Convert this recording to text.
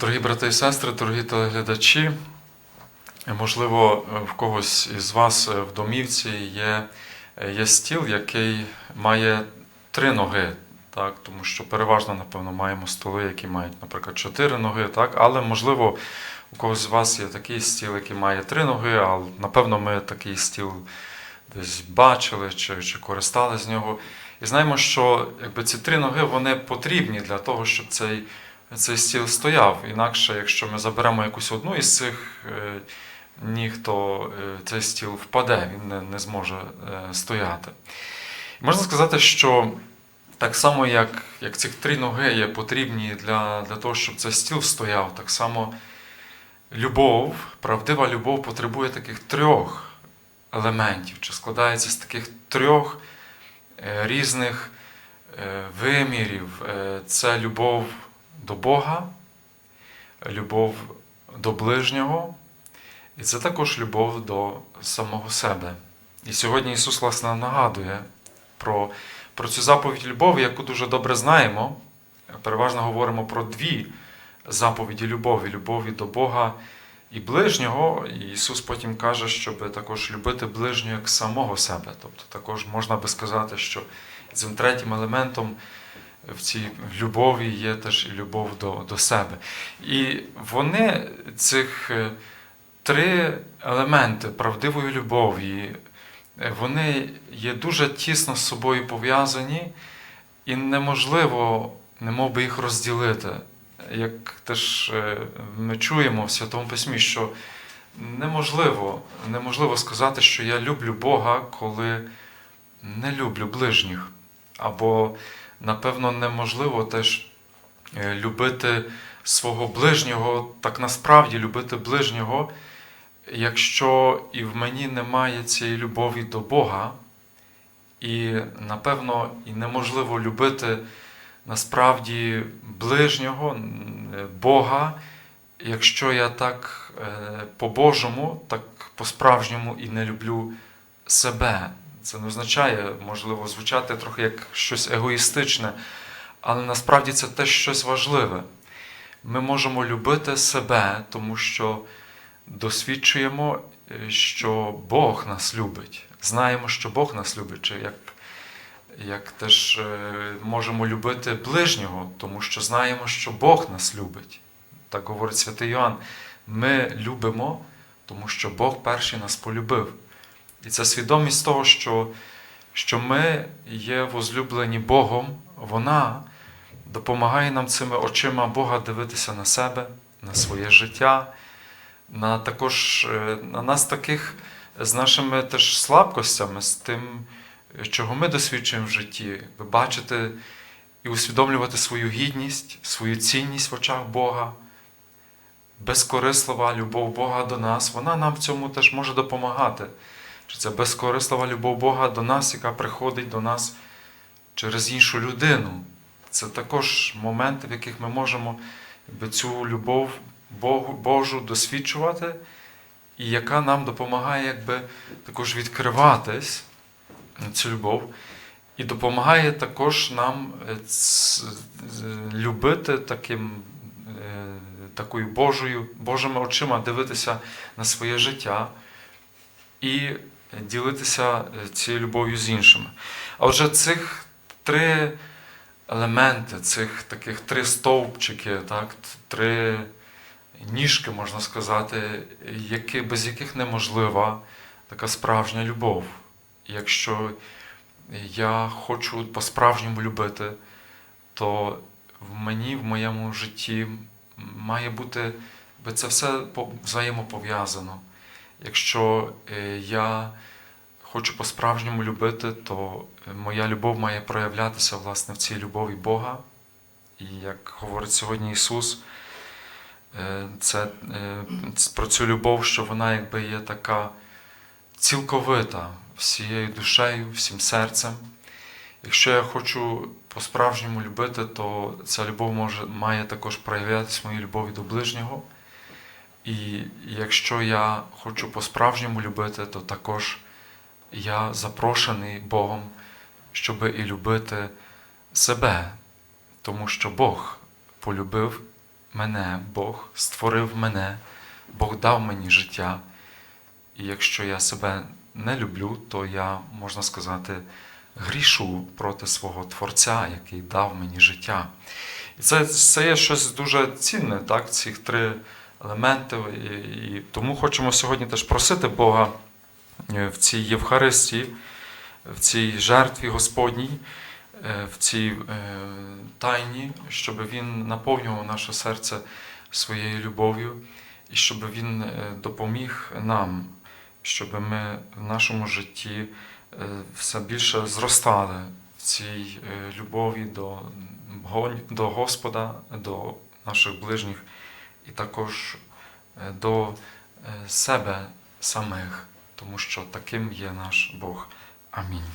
Дорогі брати і сестри, дорогі телеглядачі, можливо, в когось із вас в домівці є, є стіл, який має три ноги, так? тому що переважно, напевно, маємо столи, які мають, наприклад, чотири ноги, так? але, можливо, у когось з вас є такий стіл, який має три ноги, а напевно, ми такий стіл десь бачили чи, чи користали з нього. І знаємо, що якби, ці три ноги вони потрібні для того, щоб цей цей стіл стояв. Інакше, якщо ми заберемо якусь одну із цих е, ніг, то е, цей стіл впаде, він не, зможе е, стояти. Можна сказати, що так само, як, як ці три ноги є потрібні для, для того, щоб цей стіл стояв, так само любов, правдива любов потребує таких трьох елементів, чи складається з таких трьох різних вимірів. Це любов до Бога, любов до ближнього, і це також любов до самого себе. І сьогодні Ісус власне нагадує про, про цю заповідь любові, яку дуже добре знаємо. Переважно говоримо про дві заповіді любові: любові до Бога і ближнього. І Ісус потім каже, щоб також любити ближнього як самого себе. Тобто також можна би сказати, що цим третім елементом в цій любові є теж і любов до, до себе. І вони цих е, три елементи правдивої любові, е, вони є дуже тісно з собою пов'язані, і неможливо, немов би їх розділити. Як теж е, ми чуємо в Святому Письмі, що неможливо, неможливо сказати, що я люблю Бога, коли не люблю ближніх. Або напевно, неможливо теж е, любити свого ближнього, так насправді любити ближнього, якщо і в мені немає цієї любові до Бога, і, напевно, і неможливо любити насправді ближнього, Бога, якщо я так е, по-божому, так по-справжньому і не люблю себе. Це не означає, можливо, звучати трохи як щось егоїстичне, але насправді це теж щось важливе. Ми можемо любити себе, тому що досвідчуємо, що Бог нас любить. Знаємо, що Бог нас любить, чи як, як теж можемо любити ближнього, тому що знаємо, що Бог нас любить. Так говорить святий Йоанн. Ми любимо, тому що Бог перший нас полюбив. І це свідомість того, що, що ми є возлюблені Богом, вона допомагає нам цими очима Бога дивитися на себе, на своє життя, на також на нас таких з нашими теж слабкостями, з тим, чого ми досвідчуємо в житті, бачити і усвідомлювати свою гідність, свою цінність в очах Бога. Безкорислива любов Бога до нас, вона нам в цьому теж може допомагати. Чи це безкорислива любов Бога до нас, яка приходить до нас через іншу людину. Це також моменти, в яких ми можемо якби, цю любов Божу досвідчувати, і яка нам допомагає якби, також відкриватись цю любов, і допомагає також нам любити таким, такою Божою, Божими очима дивитися на своє життя. І ділитися цією любов'ю з іншими. А отже, цих три елементи, цих таких три стовпчики, так, три ніжки, можна сказати, які, без яких неможлива така справжня любов. Якщо я хочу по-справжньому любити, то в мені, в моєму житті має бути це все взаємопов'язано. Якщо я хочу по-справжньому любити, то моя любов має проявлятися власне в цій любові Бога. І як говорить сьогодні Ісус, це про цю любов, що вона якби є така цілковита всією душею, всім серцем. Якщо я хочу по-справжньому любити, то ця любов може, має також проявлятися в моїй любові до ближнього. І якщо я хочу по-справжньому любити, то також я запрошений Богом, щоб і любити себе, тому що Бог полюбив мене, Бог створив мене, Бог дав мені життя. І якщо я себе не люблю, то я, можна сказати, грішу проти свого Творця, який дав мені життя. І це, це є щось дуже цінне, так, цих три елементи. І, і тому хочемо сьогодні теж просити Бога е, в цій Євхаристії, в цій жертві Господній, е, в цій е, тайні, щоб Він наповнював наше серце своєю любов'ю і щоб Він допоміг нам, щоб ми в нашому житті все більше зростали в цій любові до, до Господа, до наших ближніх і також е, до е, себе самих, тому що таким є наш Бог. Амінь.